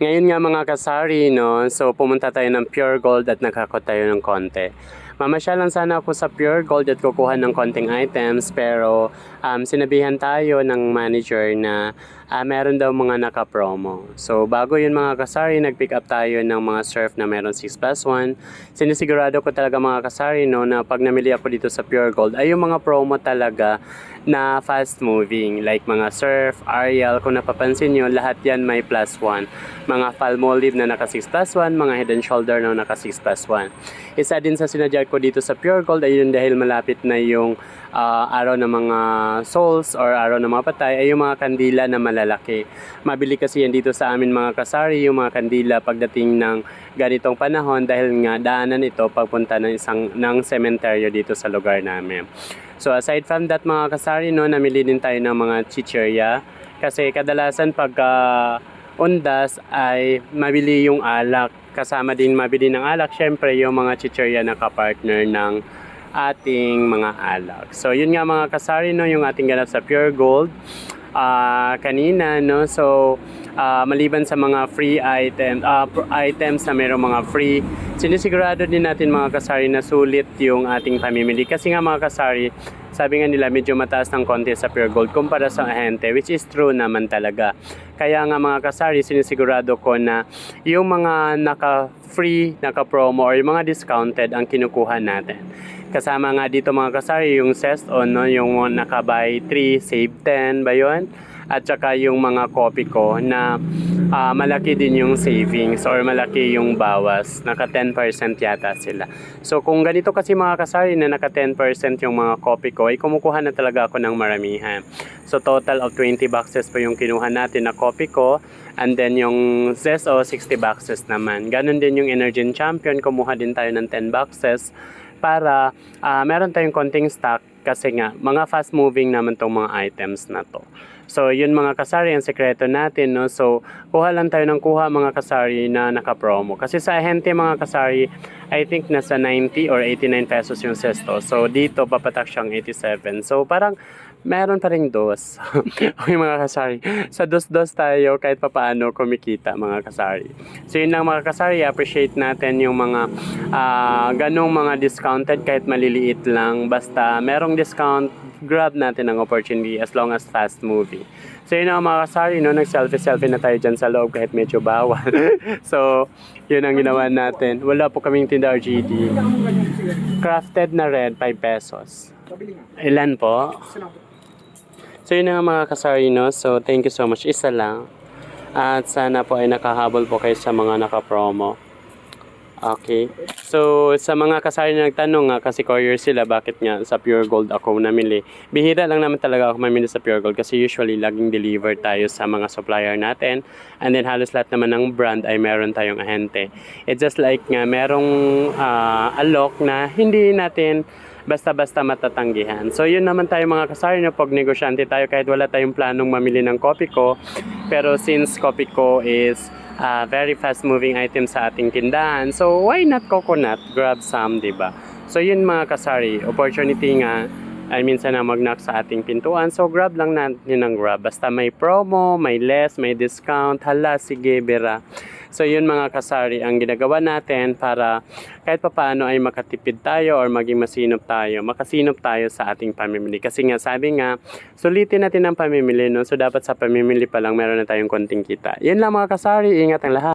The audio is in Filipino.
Ngayon nga mga kasari, no, so pumunta tayo ng Pure Gold at nakakot tayo ng konti. Mamasyal lang sana ako sa Pure Gold at kukuha ng konting items pero um, sinabihan tayo ng manager na ah, meron daw mga naka-promo. So bago yun mga kasari, nag-pick up tayo ng mga surf na meron 6 plus 1. Sinisigurado ko talaga mga kasari no, na pag namili ako dito sa Pure Gold ay yung mga promo talaga na fast moving like mga surf, Ariel, kung napapansin nyo, lahat yan may plus 1. Mga Palmolive na naka 6 plus 1, mga Head and Shoulder na naka 6 plus 1. Isa din sa sinadya ko dito sa Pure Gold ay yun dahil malapit na yung ah, araw ng mga souls or araw ng mga patay ay yung mga kandila na malalaki. Mabili kasi yan dito sa amin mga kasari yung mga kandila pagdating ng ganitong panahon dahil nga daanan ito pagpunta ng isang ng sementeryo dito sa lugar namin. So aside from that mga kasari no, namili din tayo ng mga chichirya kasi kadalasan pagka undas ay mabili yung alak. Kasama din mabili ng alak, syempre yung mga chichirya na kapartner ng ating mga alak. So yun nga mga kasari no, yung ating ganap sa Pure Gold. Ah kanina no so ah, maliban sa mga free item pr- items na mayroong mga free sinisigurado din natin mga kasari na sulit yung ating pamimili. Kasi nga mga kasari sabi nga nila medyo mataas ng konti sa pure gold kumpara sa ahente which is true naman talaga kaya nga mga kasari sinisigurado ko na yung mga naka free naka promo or yung mga discounted ang kinukuha natin Kasama nga dito mga kasari yung Zest on, no? yung naka buy 3, save 10 ba yun? At saka yung mga copy ko na ah, malaki din yung savings or malaki yung bawas. Naka 10% yata sila. So kung ganito kasi mga kasari na naka 10% yung mga copy ko, ay kumukuha na talaga ako ng maramihan. So total of 20 boxes po yung kinuha natin na copy ko. And then yung Zesto 60 boxes naman. Ganon din yung Energen Champion, kumuha din tayo ng 10 boxes para ah, meron tayong konting stock kasi nga mga fast moving naman tong mga items na to. So yun mga kasari ang sekreto natin no. So kuha lang tayo ng kuha mga kasari na naka-promo. Kasi sa ahente mga kasari I think nasa 90 or 89 pesos yung sesto. So dito papatak siyang 87. So parang meron pa ring dos. okay mga kasari. Sa dos-dos tayo kahit papaano kumikita mga kasari. So yun lang mga kasari. Appreciate natin yung mga ah, ganong mga discounted kahit maliliit lang. Basta merong discount, grab natin ang opportunity as long as fast moving. So yun ang mga kasari, no? nag-selfie-selfie na tayo dyan sa loob kahit medyo bawal. so, yun ang ginawa natin. Wala po kaming tinda RGD. Crafted na red, 5 pesos. Ilan po? So yun na nga mga kasari, no? So thank you so much. Isa lang. At sana po ay nakahabol po kayo sa mga naka-promo. Okay. So sa mga kasari na nagtanong nga kasi courier sila bakit nga sa Pure Gold ako namili. Bihira lang naman talaga ako mamili sa Pure Gold kasi usually laging deliver tayo sa mga supplier natin. And then halos lahat naman ng brand ay meron tayong ahente. It's just like nga merong ah, alok na hindi natin basta-basta matatanggihan. So yun naman tayo mga kasari na pag negosyante tayo kahit wala tayong planong mamili ng kopi ko. Pero since kopi ko is ah, very fast moving item sa ating tindahan, so why not coconut? Grab some, di ba? So yun mga kasari, opportunity nga ay minsan na mag-knock sa ating pintuan. So grab lang natin ng grab. Basta may promo, may less, may discount. Hala, sige, bera. So yun mga kasari ang ginagawa natin para kahit papaano ay makatipid tayo or maging masinop tayo. Makasinop tayo sa ating pamimili. Kasi nga sabi nga, sulitin natin ang pamimili. No? So dapat sa pamimili pa lang meron na tayong konting kita. Yan lang mga kasari. Ingat ang lahat.